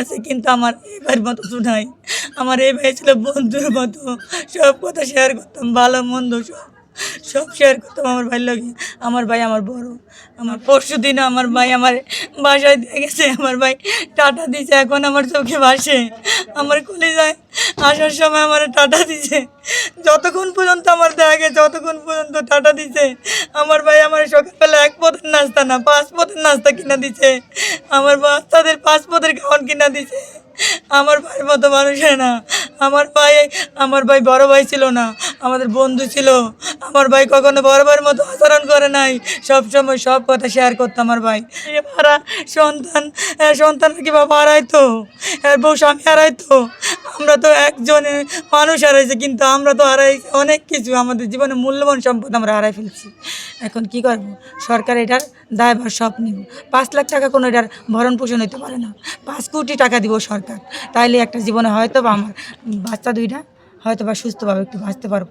আছে, কিন্তু আমার এবার মতো শোনাই আমার এই ভাই ছিল বন্ধুর মতো। সব কথা শেয়ার করতাম, ভালো, মন্দ সব। সব শেয়ার করতাম আমার ভাই লোক আমার ভাই আমার বড়। আমার পরশু দিন আমার ভাই আমার বাসায় দিয়ে গেছে। আমার ভাই টাটা দিয়েছে, এখন আমার চোখে বাসে আমার কলে যায় আসার সময় আমার টাটা দিছে। যতক্ষণ পর্যন্ত আমার দেখা গেছে, যতক্ষণ পর্যন্ত টাটা দিছে, আমার ভাই আমার সকালবেলা এক পথের নাস্তা না, পাঁচ পথের নাস্তা কিনা দিছে। আমার বাচ্চাদের পাঁচ পথের খাওয়ান কিনা দিছে। আমার ভাইয়ের মতো মানুষের না। আমার ভাই আমার ভাই বড় ভাই ছিল না। আমাদের বন্ধু ছিল। আমার ভাই কখনো ভাইয়ের মতো আচরণ করে নাই। সব সময় সব কথা শেয়ার করতো আমার ভাই। এ ভাড়া সন্তান আহ, বাবা হারাইতো? বউ স্বামী হারাইতো? আমরা তো একজনে মানুষ হারাইছে কিন্তু আমরা তো হারাইছি অনেক কিছু। আমাদের জীবনে মূল্যবান সম্পদ আমরা হারাই ফেলছি। এখন কি করব? সরকার এটার দায়ভার সব নিব। পাঁচ লাখ টাকা কোনো এটার ভরণ পোষণ হইতে পারে না। পাঁচ কোটি টাকা দিব সরকার। তাইলে একটা জীবনে হয়তো বা আমার বাচ্চা দুইটা হয়তো বা সুস্থভাবে একটু বাঁচতে পারব।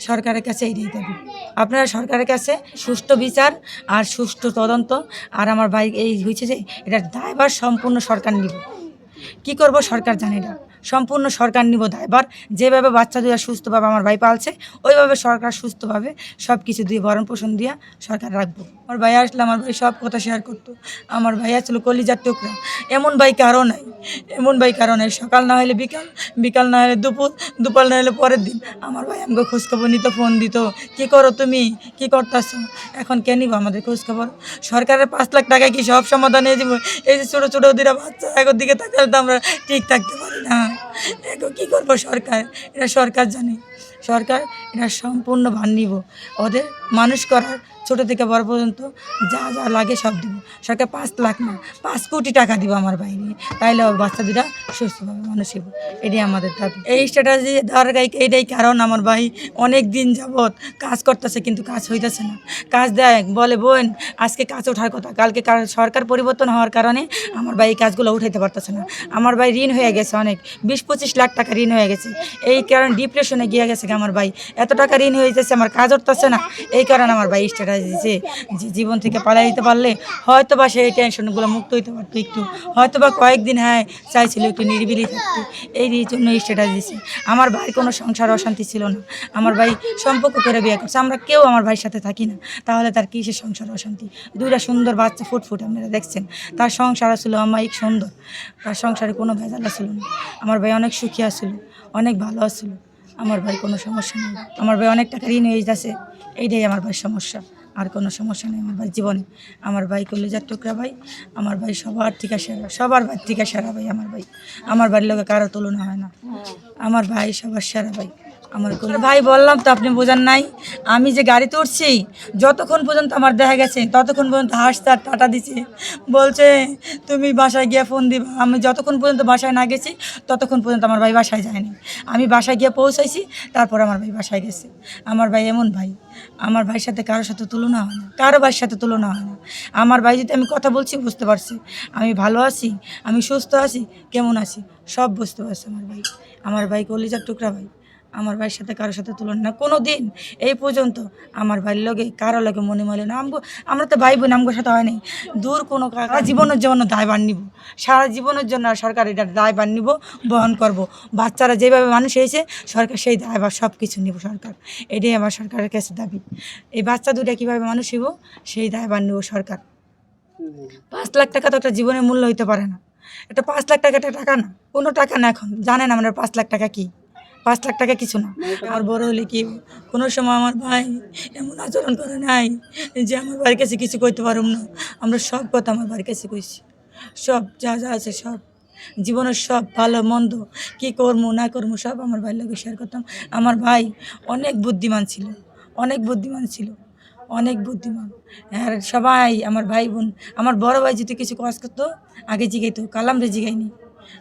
সরকারের কাছে এড়িয়ে দেবে। আপনারা সরকারের কাছে সুষ্ঠু বিচার আর সুষ্ঠু তদন্ত আর আমার ভাই এই হয়েছে যে এটা দায়ভার সম্পূর্ণ সরকার নিব। কি করব সরকার জানে না। সম্পূর্ণ সরকার নিব দায়ভার যেভাবে বাচ্চা দুয়া সুস্থভাবে আমার ভাই পালছে, ওইভাবে সরকার সুস্থভাবে সব কিছু দিয়ে ভরণ পোষণ দিয়া সরকার রাখব। আমার ভাই আসলে আমার ভাই সব কথা শেয়ার করতো। আমার ভাই আসলে কলিজার টুকরা। এমন ভাই কারও নাই। এমন ভাই কারও নাই। সকাল না হলে বিকাল বিকাল না হলে দুপুর দুপুর না হলে পরের দিন। আমার ভাই আমাকে খোঁজখবর নিত, ফোন দিত। কি করো তুমি? কি করতেছো? এখন কে নিব আমাদের খোঁজখবর? সরকারের পাঁচ লাখ টাকায় কি সব সমাধান হয়ে এই যে ছোটো ছোটো ওদিরা বাচ্চা এগোর দিকে তাকালে তো আমরা ঠিক থাকতে না। দেখো কী করব সরকার? এটা সরকার জানে। সরকার এটা সম্পূর্ণ ভার নিব। ওদের মানুষ করার ছোটো থেকে বড় পর্যন্ত যা যা লাগে সব দিব। সরকার পাঁচ লাখ না, পাঁচ কোটি টাকা দিব আমার বাইরে তাইলে বাচ্চা দুটা সুস্থভাবে মানুষ হইব। এটাই আমাদের দাবি। এই স্ট্র্যাটাজি দেওয়ার গাইকে এটাই কারণ আমার ভাই অনেক দিন যাবৎ কাজ করতেছে কিন্তু কাজ হইতেছে না। কাজ দেয়, বলে, বোন, আজকে কাজ ওঠার কথা। কালকে কার- সরকার পরিবর্তন হওয়ার কারণে আমার ভাই এই কাজগুলো উঠাইতে পারতেছে না। আমার ভাই ঋণ হয়ে গেছে অনেক। বিশ পঁচিশ লাখ টাকা ঋণ হয়ে গেছে। এই কারণে ডিপ্রেশনে গিয়ে গেছে আমার ভাই। এত টাকা ঋণ হয়ে যাচ্ছে, আমার কাজ উঠতেছে না। এই কারণে আমার ভাই স্ট্যাটাস দিয়েছে যে জীবন থেকে পালাই দিতে পারলে হয়তো বা সেই টেনশনগুলো মুক্ত হইতে পারতো একটু। হয়তো বা কয়েকদিন হ্যাঁ চাইছিল একটু নিরিবিলি থাকতে। এই জন্য স্ট্যাটাস দিয়েছে আমার ভাই কোনো সংসার অশান্তি ছিল না। আমার ভাই সম্পর্ক করে বিয়ে করছে। আমরা কেউ আমার ভাইয়ের সাথে থাকি না। তাহলে তার কিসের সংসার অশান্তি? দুইটা সুন্দর বাচ্চা ফুটফুট আপনারা দেখছেন। তার সংসার ছিল আমাইক সুন্দর। তার সংসারে কোনো ভেজাল ছিল না। আমার ভাই অনেক সুখী আছিল, অনেক ভালো আছিল। আমার ভাই কোনো সমস্যা নেই। আমার ভাই অনেক টাকা ঋণ হয়ে যাচ্ছে। এইটাই আমার ভাই সমস্যা। আর কোনো সমস্যা নেই আমার ভাই জীবনে। আমার ভাই কলেজার টুকরা ভাই, আমার ভাই সবার থেকে সেরা, সবার ভাই থেকে সেরা ভাই আমার ভাই। আমার বাড়ির লোকে কারও তুলনা হয় না। আমার ভাই সবার সেরা ভাই। আমার কোলে ভাই বললাম তো আপনি বোঝান নাই। আমি যে গাড়িতে উঠছি, যতক্ষণ পর্যন্ত আমার দেখা গেছে, ততক্ষণ পর্যন্ত হাসতে আর টাটা দিছে। বলছে, তুমি বাসায় গিয়ে ফোন দিবা। আমি যতক্ষণ পর্যন্ত বাসায় না গেছি, ততক্ষণ পর্যন্ত আমার ভাই বাসায় যায়নি। আমি বাসায় গিয়ে পৌঁছাইছি, তারপর আমার ভাই বাসায় গেছে। আমার ভাই এমন ভাই, আমার ভাইয়ের সাথে কারোর সাথে তুলনা হয় না, কারও ভাইয়ের সাথে তুলনা হয় না। আমার ভাই যদি আমি কথা বলছি, বুঝতে পারছি। আমি ভালো আছি, আমি সুস্থ আছি, কেমন আছি, সব বুঝতে পারছি আমার ভাই। আমার ভাই কলিজার টুকরা ভাই। আমার ভাইয়ের সাথে কারোর সাথে তুলনা না। কোনো দিন এই পর্যন্ত আমার ভাইয়ের লগে কারও লগে মনে মনে না। আমগো আমরা তো ভাই বোন, আমগোর সাথে হয় নাই। দূর কোনো সারা জীবনের জন্য দায়ভার নিব। সারা জীবনের জন্য সরকার এটা দায়ভার নিব, বহন করব। বাচ্চারা যেভাবে মানুষ হয়েছে, সরকার সেই দায়ভার সব কিছু নিব সরকার। এটাই আমার সরকারের কাছে দাবি। এই বাচ্চা দুটা কীভাবে মানুষ হইব, সেই দায়ভার নিব সরকার। পাঁচ লাখ টাকা তো একটা জীবনের মূল্য হইতে পারে না। এটা পাঁচ লাখ টাকা টাকা না। কোনো টাকা না এখন। জানেন আমরা পাঁচ লাখ টাকা কি? পাঁচ লাখ টাকা কিছু না। আমার বড় হলে কি কোনো সময় আমার ভাই এমন আচরণ করে নাই যে আমার বাড়ির কাছে কিছু কইতে পারুম না। আমরা সব কথা আমার বাড়ির কাছে কইছি। সব যা যা আছে সব। জীবনের সব ভালো মন্দ কি করব না করব সব আমার ভাইয়ের লোকে শেয়ার করতাম। আমার ভাই অনেক বুদ্ধিমান ছিল অনেক বুদ্ধিমান ছিল অনেক বুদ্ধিমান। আর সবাই আমার ভাই বোন আমার বড় ভাই যদি কিছু কাজ করতো আগে জিগাইতো কালাম রে জিগাইনি।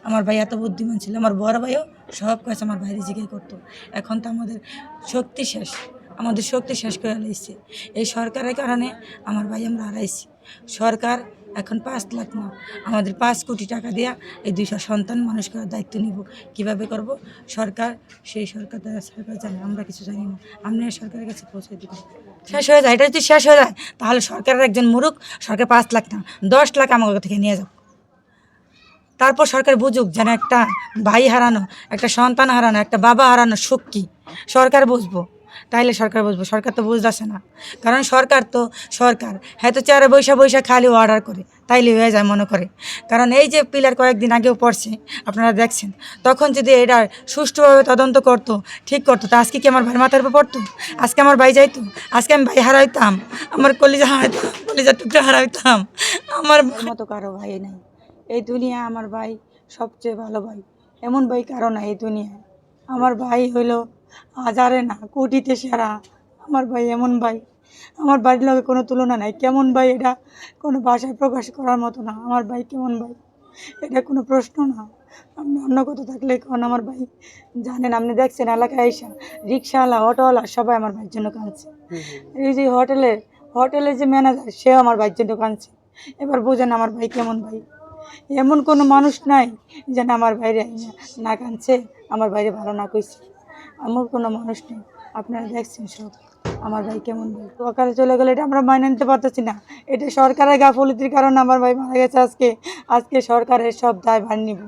আমার ভাই এত বুদ্ধিমান ছিল, আমার বড় ভাইও সব কাজ আমার ভাইরে জিগাই করতো। এখন তো আমাদের শক্তি শেষ, আমাদের শক্তি শেষ করে লাইছে। এই সরকারের কারণে আমার ভাই আমরা হারাইছি। সরকার এখন পাঁচ লাখ না, আমাদের পাঁচ কোটি টাকা দেওয়া এই দুইশো সন্তান মানুষ করার দায়িত্ব নিব। কীভাবে করব? সরকার, সেই সরকার দ্বারা সরকার জানে, আমরা কিছু জানি না। আমরা সরকারের কাছে পৌঁছে দিব। শেষ হয়ে যায়, এটা যদি শেষ হয়ে যায়, তাহলে সরকারের একজন মুরুখ, সরকার পাঁচ লাখ না, দশ লাখ আমার থেকে নিয়ে যাও। তারপর সরকার বুঝুক যেন একটা ভাই হারানো, একটা সন্তান হারানো, একটা বাবা হারানো সুখ কি? সরকার বুঝব। তাইলে সরকার বুঝব। সরকার তো বুঝতেছে না। কারণ সরকার তো সরকার। হ্যাঁ তো চেয়ারে বৈশা বৈশা খালি অর্ডার করে। তাইলে হয়ে যায় মনে করে। কারণ এই যে পিলার কয়েকদিন আগেও পড়ছে, আপনারা দেখছেন, তখন যদি এটা সুষ্ঠুভাবে তদন্ত করতো, ঠিক করতো, তা আজকে কি আমার ভাই মাথার উপর পড়তো? আজকে আমার ভাই যাইতো? আজকে আমি ভাই হারাইতাম। আমার কলিজা হারাইতাম কলিজা টুকরা হারাইতাম। আমার মতো কারও ভাই নেই। এই দুনিয়া আমার ভাই সবচেয়ে ভালো ভাই। এমন ভাই কারও না এই দুনিয়ায়। আমার ভাই হইল হাজারে না কোটিতে সেরা। আমার ভাই এমন ভাই। আমার বাড়ির লগে কোনো তুলনা নাই। কেমন ভাই এটা কোনো ভাষায় প্রকাশ করার মতো না। আমার ভাই কেমন ভাই? এটা কোনো প্রশ্ন না। আপনি অন্য কথা থাকলে কোন আমার ভাই জানেন। আপনি দেখছেন এলাকায় আইসা রিক্সাওয়ালা অটোওয়ালা সবাই আমার ভাইয়ের জন্য কাঁদছে। এই যে হোটেলে হোটেলের যে ম্যানেজার সেও আমার ভাইয়ের জন্য কাঁদছে। এবার বোঝেন আমার ভাই কেমন ভাই। এমন কোনো মানুষ নাই যেন আমার বাইরে না কাঁদছে, আমার বাইরে ভালো না কইছে। এমন কোনো মানুষ নেই। আপনারা দেখছেন সব। আমার ভাই কেমন সরকারে চলে গেলে এটা আমরা মাইনে নিতে পারতেছি না। এটা সরকারের গাফলিতির কারণে আমার ভাই মারা গেছে আজকে। আজকে সরকারের সব দায় ভার নিব।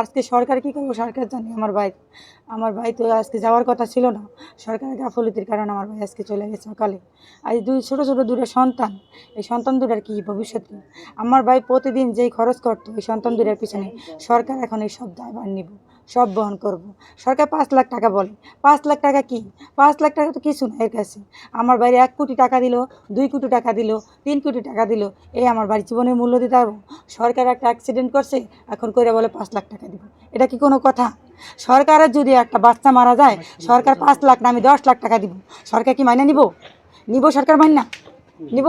আজকে সরকার কী করব সরকার জানি আমার ভাই। আমার ভাই তো আজকে যাওয়ার কথা ছিল না। সরকারের গাফলিতির কারণে আমার ভাই আজকে চলে গেছে সকালে। আজ দুই ছোটো ছোটো দুটো সন্তান, এই সন্তান দুটার কি ভবিষ্যৎ আমার ভাই প্রতিদিন যেই খরচ করতো, এই সন্তান দুটার পিছনে সরকার এখন এই সব দায়ভার নিব। সব বহন করব। সরকার পাঁচ লাখ টাকা বলে। পাঁচ লাখ টাকা কি? পাঁচ লাখ টাকা তো কিছু না এর কাছে। আমার বাইরে এক কোটি টাকা দিল, দুই কোটি টাকা দিল, তিন কোটি টাকা দিল। এই আমার বাড়ির জীবনের মূল্য দিতে হবে সরকার একটা অ্যাক্সিডেন্ট করছে, এখন করে বলে পাঁচ লাখ টাকা দিব। এটা কি কোনো কথা? সরকারের যদি একটা বাচ্চা মারা যায়, সরকার পাঁচ লাখ না, আমি দশ লাখ টাকা দিব। সরকার কি মাইনে নিব? নিব সরকার মাইনা? নিব?